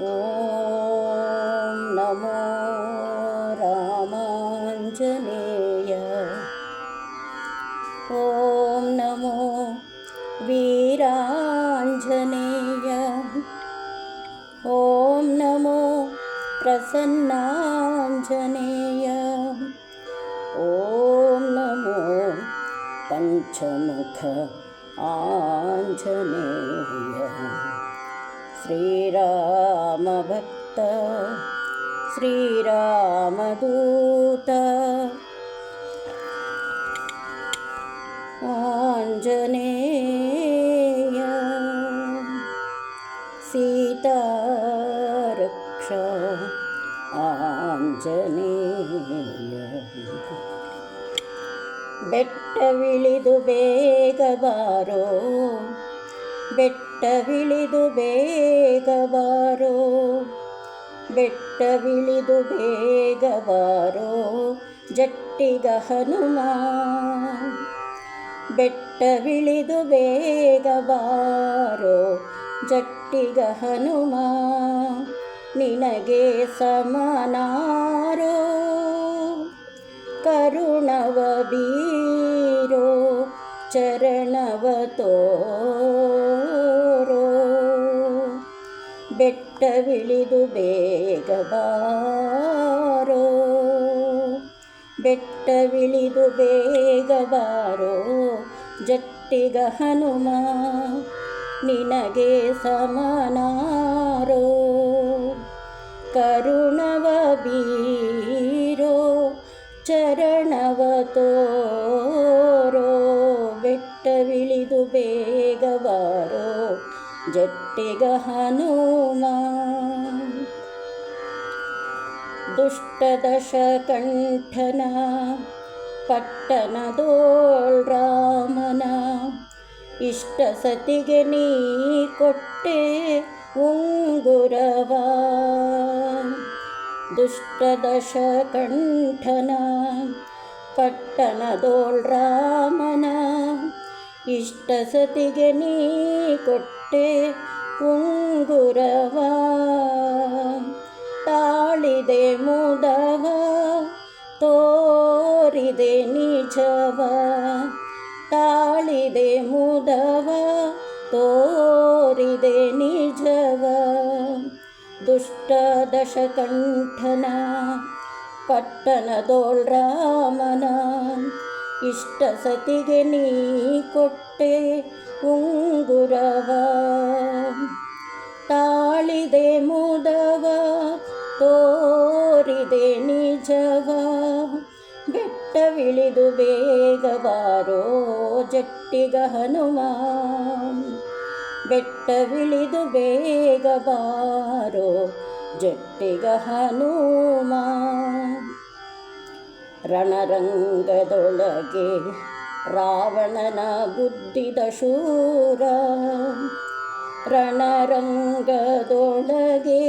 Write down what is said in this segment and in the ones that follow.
ॐ नमो रामाञ्जनेय। ॐ नमो वीराञ्जनेय। ॐ नमो प्रसन्नाञ्जनेय। ॐ नमो पञ्चमुख आञ्जनेय श्रीरामभक्त श्रीरामदूत आञ्जनेय सीतारक्ष ಆಂಜನೇಯ ಬೆಟ್ಟವಿಳಿದು ಬೇಗ ಬಾರೋ ಬೆಟ್ಟವಿಳಿದು ಬೇಗ ಬಾರೋ. ಬೆಟ್ಟವಿಳಿದು ಬೇಗ ಬಾರೋ ಜಟ್ಟಿಗ ಹನುಮ. ಬೆಟ್ಟವಿಳಿದು ಬೇಗ ಬಾರೋ ಜಟ್ಟಿಗ ಹನುಮ. ನಿನಗೆ ಸಮನಾರೋ. ಕರುಣವ ಬೀರೋ, ಚರಣವ ತೋರೋ. ಬೆಟ್ಟವಿಳಿದು ಬೇಗ ಬಾರೋ. ಬೆಟ್ಟವಿಳಿದು ಬೇಗ ಬಾರೋ. ಜಟ್ಟಿಗ ಹನುಮ, ನಿನಗೆ ಸಮನಾರೋ. ಕರುಣವ ಬೀರೋ, ಚರಣವ ತೋರೋ. ಬೆಟ್ಟವಿಳಿದು ಬೇಗ ಜಟ್ಟಿಗ ಹನುಮ ದುಷ್ಟದಶ ಕಂಠನ ಪಟ್ಟಣದೋಳ್ ರಾಮನ ಇಷ್ಟ ಸತಿಗೆ ನೀ ಕೊಟ್ಟೆ ಉಂಗುರವ. ದುಷ್ಟದಶ ಕಂಠನ ಪಟ್ಟಣದೋಳ್ ರಾಮನ ಇಷ್ಟ ಸತಿಗೆ ನೀ ಕೊಟ್ಟೆ ಉಂಗುರವ ತಾಳಿದೆ ಮುದವ ತೋರಿದೆ ನಿಜವ ತಾಳಿದೆ ಮುದವ ತೋರಿದೆ ನಿಜವ ದುಷ್ಟ ದಶಕಂಠನ ಪಟ್ಟಣದೋಳ್ ರಾಮನ ಇಷ್ಟ ಸತಿಗೆ ನೀ ಕೊಟ್ಟೆ ಉಂಗುರವ. ತಾಳಿದೆ ಮುದವ, ತೋರಿದೆ ನಿಜವ. ಬೆಟ್ಟವಿಳಿದು ಬೇಗ ಬಾರೋ ಜಟ್ಟಿಗ ಹನುಮ ಬೆಟ್ಟವಿಳಿದು ಬೇಗ ಬಾರೋ ಜಟ್ಟಿಗ ಹನುಮ ರಣರಂಗದೊಳಗೆ ರಾವಣನ ಗುದ್ದಿದ ಶೂರ ರಣರಂಗದೊಳಗೆ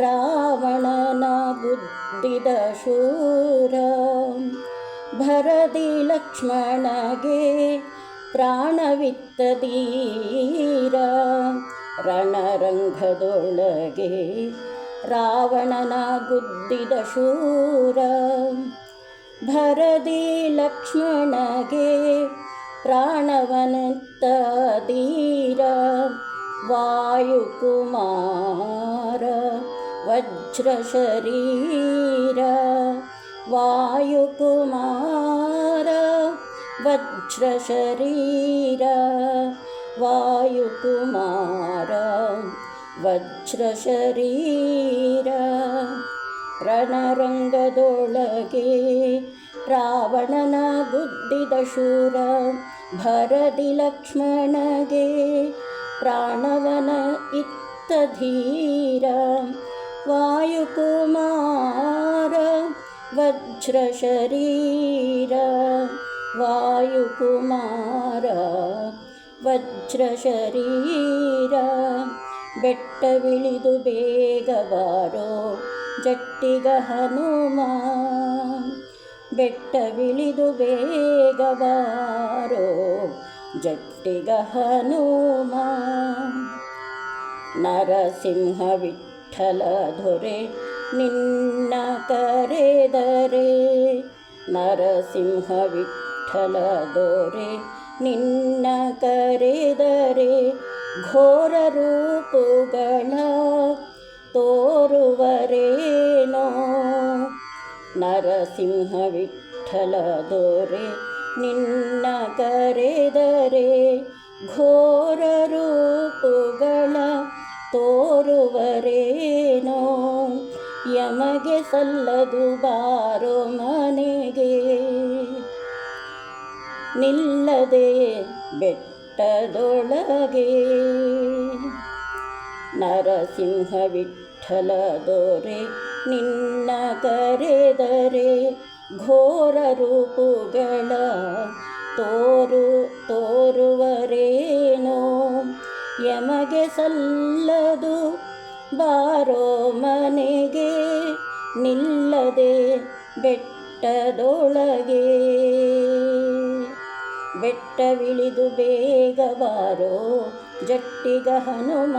ರಾವಣನ ಗುದ್ದಿದ ಶೂರ ಭರದಿ ಲಕ್ಷ್ಮಣಗೆ ಪ್ರಾಣವಿತ್ತದೀರ ರಣರಂಗದೊಳಗೆ ರಾವಣನ ಗುದ್ದಿದ ಶೂರ भरदिलक्ष्मणगे प्राणवनन्तदीर वायुकुमार वज्रशरीर वायुकुमार वज्रशरीर वायुकुमार वज्रशरीर प्रणरङ्गदोळगे ರಾವಣನ ಗುದ್ದಿದ ಶೂರ ಭರದಿ ಲಕ್ಷ್ಮಣಗೆ ಪ್ರಾಣವನ ಇತ್ತ ಧೀರ ವಾಯುಕುಮಾರ ವಜ್ರ ಶರೀರ ವಾಯುಕುಮಾರ ವಜ್ರ ಶರೀರ ಬೆಟ್ಟವಿಳಿದು ಬೆಟ್ಟವಿಳಿದು ಬೇಗವಾರೋ ಜಟ್ಟಿಗ ಹನುಮ ನರಸಿಂಹ ವಿಠಲ ದೊರೆ ನಿನ್ನ ಕರೆದರೆ, ನರಸಿಂಹ ವಿಠಲ ದೊರೆ ನಿನ್ನ ಕರೆದರೆ, ಘೋರ ರೂಪುಗಳ ತೋರುವರೇನೋ ನರಸಿಂಹ ವಿಠಲ ದೊರೆ ನಿನ್ನ ಕರೆದರೆ ಘೋರ ರೂಪುಗಳ ತೋರುವರೇನೋ? ಯಮಗೆ ಸಲ್ಲದು ಬಾರೋ ಮನೆಗೆ. ನಿಲ್ಲದೆ ಬೆಟ್ಟದೊಳಗೆ. ನರಸಿಂಹ ವಿಠಲ ದೊರೆ ನಿನ್ನ ಕರೆದರೆ ಘೋರ ರೂಪುಗಳ ತೋರು ತೋರುವರೇನೋ? ಯಮಗೆ ಸಲ್ಲದು ಬಾರೋ ಮನೆಗೆ ನಿಲ್ಲದೆ ಬೆಟ್ಟದೊಳಗೆ. ಬೆಟ್ಟವಿಳಿದು ಬೇಗ ಬಾರೋ ಜಟ್ಟಿಗ ಹನುಮ.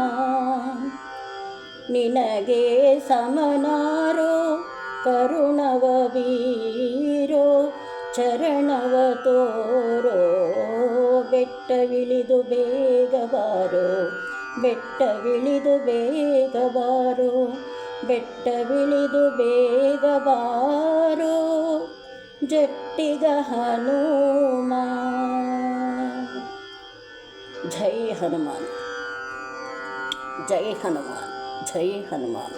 ನಿನಗೆ ಸಮನಾರೋ, ಕರುಣವ ವೀರೋ, ಚರಣವ ತೋರೋ ಬೆಟ್ಟವಿಳಿದು ಬೇಗಬಾರೋ ಬೆಟ್ಟವಿಳಿದು ಬೇಗಬಾರೋ ಬೆಟ್ಟವಿಳಿದು ಬೇಗಬಾರೋ ಜಟ್ಟಿಗ ಹನುಮ. ಜೈ ಹನುಮಾನ್ ಜೈ ಹನುಮಾನ್. ಜೈ ಹನುಮಾನ್